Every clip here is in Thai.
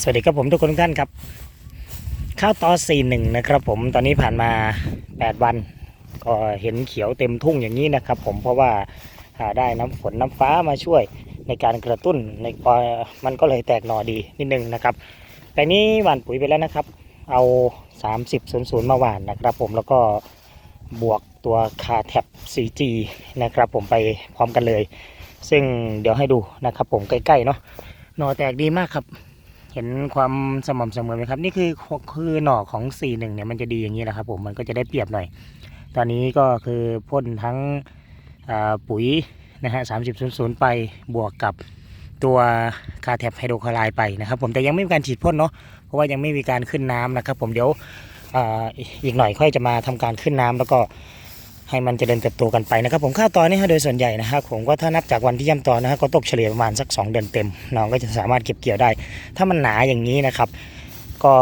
สวัสดีครับผมทุกคนทุกท่านครับ ข้าวตอ41นะครับผมตอนนี้ผ่านมา 8 วัน ก็เห็นเขียวเต็มทุ่งอย่างนี้นะครับ ผมเพราะว่าหาได้น้ำฝนน้ำฟ้ามาช่วยในการกระตุ้นในพอมันก็เลยแตกหน่อดีนิดนึงนะครับแต่นี้หว่านปุ๋ยไปแล้วนะครับ เอา 30 00มาหว่านนะครับผมแล้วก็บวกตัวคาแท็บ 4G นะครับผมไปพร้อมกันเลย ซึ่งเดี๋ยวให้ดูนะครับผมใกล้ๆเนาะหน่อแตกดีมากครับ เห็นความสม่ำเสมอไหมครับ นี่คือคือหน่อของ4 1เนี่ยมันจะดีอย่างนี้แหละครับผมมันก็จะได้เปรียบหน่อย ตอนนี้ก็คือพ่นทั้งปุ๋ยนะฮะสามสิบศูนย์ไปบวกกับตัวคาแทบไฮโดรคลอไรด์ไปนะครับ ผมแต่ยังไม่มีการฉีดพ่นเนาะเพราะว่ายังไม่มีการขึ้นน้ำนะครับ ผมเดี๋ยวออีกหน่อยค่อยจะมาทำการขึ้นน้ำแล้วก็ ให้มันจเจริญเติบโตกันไปนะครับผมข้าวตอนนี้ฮะโดยส่วนใหญ่นะครับผมก็ถ้านับจากวันที่ย่ำตอนนะฮะก็ตกเฉลี่ยประมาณสัก 2 เดือนเต็มน้องก็จะสามารถเก็บเกี่ยวได้ ถ้ามันหนาอย่างนี้นะครับ ก็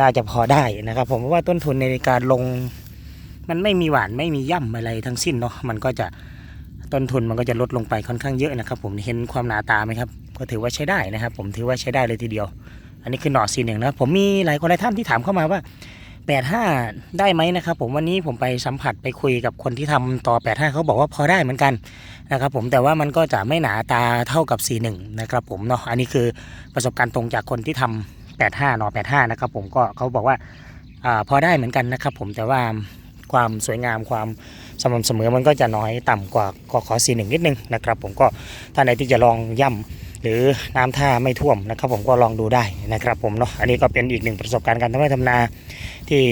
น่าจะพอได้นะครับ ผมเพราะว่าต้นทุนในการลง มันไม่มีหวานไม่มีย่ำอะไรทั้งสิ้นเนาะมันก็จะต้นทุนมันก็จะลดลงไปค่อนข้างเยอะนะครับ ผมเห็นความหนาตาไหมครับก็ถือว่าใช้ได้นะครับ ผมถือว่าใช้ได้เลยทีเดียว อันนี้คือหน่อซีหนึ่งนะผมมีหลายคนหลายท่านที่ถามเข้ามาว่า 85 ได้ไหมนะครับ ผมวันนี้ผมไปสัมผัสไปคุยกับคนที่ทำต่อ 85 เขาบอกว่าพอได้เหมือนกันนะครับ ผมแต่ว่ามันก็จะไม่หนาตาเท่ากับ 41 นะครับผมเนาะอันนี้คือประสบการณ์ตรงจากคนที่ทำ85หน่อ85 นะครับ ผมก็เขาบอกว่าอพอได้เหมือนกันนะครับ ผมแต่ว่าความสวยงามความสม่ำเสมอมันก็จะน้อยต่ำกว่ากขอ41นิดนึงนะครับ ผมก็ท่านใดที่จะลองย่ำหรือน้ำท่าไม่ท่วมนะครับ ผมก็ลองดูได้นะครับ ผมเนาะอันนี้ก็เป็นอีกหนึ่งประสบการณ์การทำไร่ทำนา ที่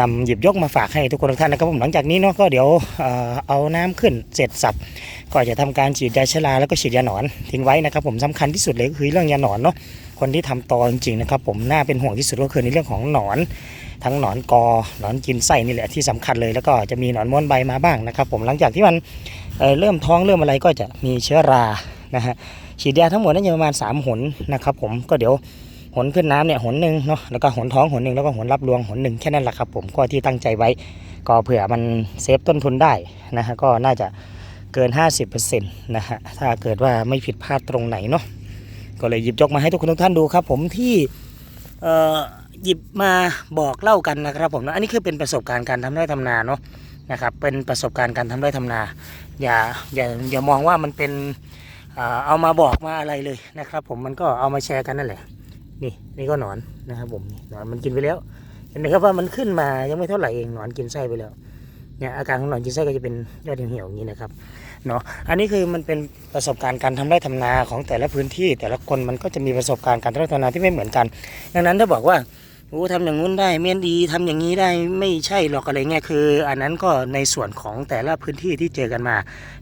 นำหยิบยกมาฝากให้ทุกคนทุกท่านนะครับผมหลังจากนี้เนาะก็เดี๋ยวเอาน้ำขึ้นเสร็จสับก็จะทำการฉีดยาชราแล้วก็ฉีดยาหนอนทิ้งไว้นะครับผมสำคัญที่สุดเลยก็คือเรื่องยาหนอนเนาะคนที่ทำตอจริงๆนะครับผมน่าเป็นห่วงที่สุดก็คือในเรื่องของหนอนทั้งหนอนกอหนอนกินไส้นี่แหละที่สำคัญเลย แล้วก็จะมีหนอนม้วนใบมาบ้างนะครับผมหลังจากที่มันเเริ่มท้องเริ่มอะไรก็จะมีเชื้อรานะฮะฉีดยาทั้งหมดน่าจะประมาณ 3 หนนะครับผมก็เดี๋ยว หนขึ้นน้ำเนี่ยหนหนึ่งเนาะแล้วก็หนท้องหนหนึ่งแล้วก็หนรับรวงหนหนึ่งแค่นั้นแหละครับผมก็ที่ตั้งใจไว้ก็เผื่อมันเซฟต้นทุนได้นะฮะก็น่าจะเกิน 50%นะฮะถ้าเกิดว่าไม่ผิดพลาดตรงไหนเนาะก็เลยหยิบยกมาให้ทุกคนทุกท่านดูครับ ผมที่เอ่อหยิบมาบอกเล่ากันนะครับผมนะอันนี้คือเป็นประสบการณ์การทำไร่ทำนาเนาะนะครับเป็นประสบการณ์การทำไร่ทำนา อย่าอย่าอย่ามองว่ามันเป็นเอ่อเอามาบอกมาอะไรเลยนะครับ ผมมันก็เอามาแชร์กันนั่นแหละ นี่นี่ก็หนอนนะครับผมนี่หนอนมันกินไปแล้ว เห็นไหมครับว่ามันขึ้นมายังไม่เท่าไหร่เองหนอนกินไส้ไปแล้วเนี่ยอาการของหนอนกินไส้ก็จะเป็นยอดเหี่ยวอย่างนี้นะครับเนาะอันนี้คือมันเป็นประสบการณ์การทำไร่ทำนาของแต่ละพื้นที่ แต่ละคนมันก็จะมีประสบการณ์การทำไร่ทำนาที่ไม่เหมือนกัน ดังนั้นถ้าบอกว่า โอ้ทำอย่างนู้นได้เมียนดีทำอย่างนี้ได้ไม่ใช่หรอกอะไรเงี้ยคือ อันนั้นก็ในส่วนของแต่ละพื้นที่ที่เจอกันมา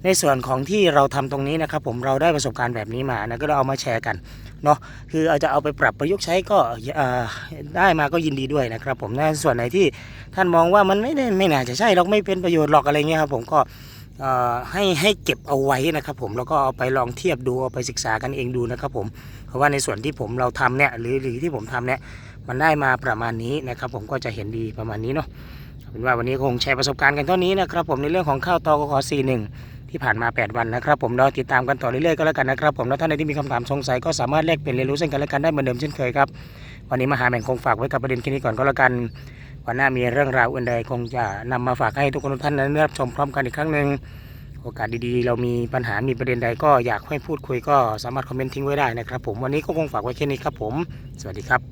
ในส่วนของที่เราทำตรงนี้นะครับ ผมเราได้ประสบการณ์แบบนี้มานะก็เราเอามาแชร์กันเนาะคืออาจจะเอาไปปรับประยุกต์ใช้ก็ได้มาก็ยินดีด้วยนะครับ ผมในส่วนไหนที่ท่านมองว่ามันไม่ได้ไม่น่าจะใช่หรอกไม่เป็นประโยชน์หรอกอะไรเงี้ยครับผมก็ให้ให้เก็บเอาไว้นะครับผมแล้วก็เอาไปลองเทียบดูเอาไปศึกษากันเองดูนะครับผมเพราะว่าในส่วนที่ผมเราทำเนี่ยหรือหรือที่ผมทำเนี่ย มันได้มาประมาณนี้นะครับผมก็จะเห็นดีประมาณนี้เนาะเป็นว่าวันนี้คงแชร์ประสบการณ์กันเท่านี้นะครับผมในเรื่องของข้าวตอกขอซีหนึ่งที่ผ่านมา 8 วันนะครับผมเราติดตามกันต่อเรื่อยๆก็แล้วกันนะครับผมแล้วท่านใดที่มีคำถามสงสัยก็สามารถแลกเปลี่ยนเรียนรู้ซึ่งกันและกันได้เหมือนเดิมเช่นเคยครับวันนี้มาหาแห่งคงฝากไว้กับประเด็นแค่นี้ก่อนก็แล้วกันวันหน้ามีเรื่องราวอื่นใดคงจะนำมาฝากให้ทุกคนทุกท่านนั้นรับชมพร้อมกันอีกครั้งหนึ่งโอกาสดีๆ เรามีปัญหามีประเด็นใดก็อยากให้พูดคุยก็สามารถคอมเมนต์ทิ้งไว้ได้นะครับผมวันนี้ก็คงฝากไว้แค่นี้ครับผม สวัสดีครับ